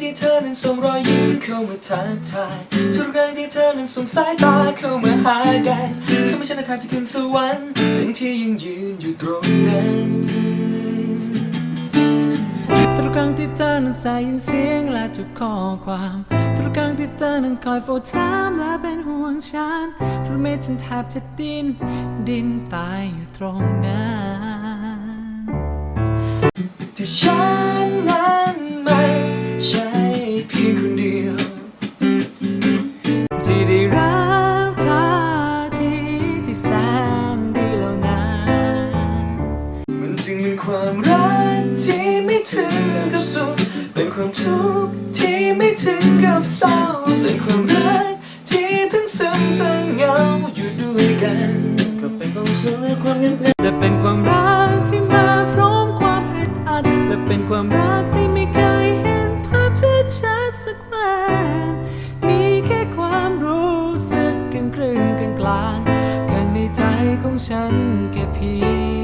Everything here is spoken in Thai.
ที่เธอนั้นส่งรอยยิ้มเข้ามาทักทาย ทุกครั้งที่เธอนั้นส่งสายตาเข้ามาหากันเขาไม่ใช่นาทางที่ขึ้นสวรรค์ทั้งที่ยังยืนอยู่ตรงนั้นทุกครั้งที่เธอนั้นใส่ยินเสียงและทุกข้อความ ทุกครั้งที่เธอนั้นคอยโฟถามและเป็นห่วงฉันทุกเมตฉันแทบจะดินดินตายอยู่ตรงนั้นที่ฉันนั้น ได้รับท่าทีที่แสนดีแล้วนะมันจึงเป็นความรักที่ไม่ถึงกับสุขเป็นความทุกข์ที่ไม่ถึงกับเศร้าเป็นความรักที่ทั้งซึ้งทั้งเหงาอยู่ด้วยกัน ก็เป็นความสุขและความเงียบเหงาและเป็นความรักที่มาพร้อมความอึดอัดและเป็นความรักที่ไม่เคยเห็นภาพชัดชัดๆสักวัน ลางข้างในใจของฉันแค่เพียง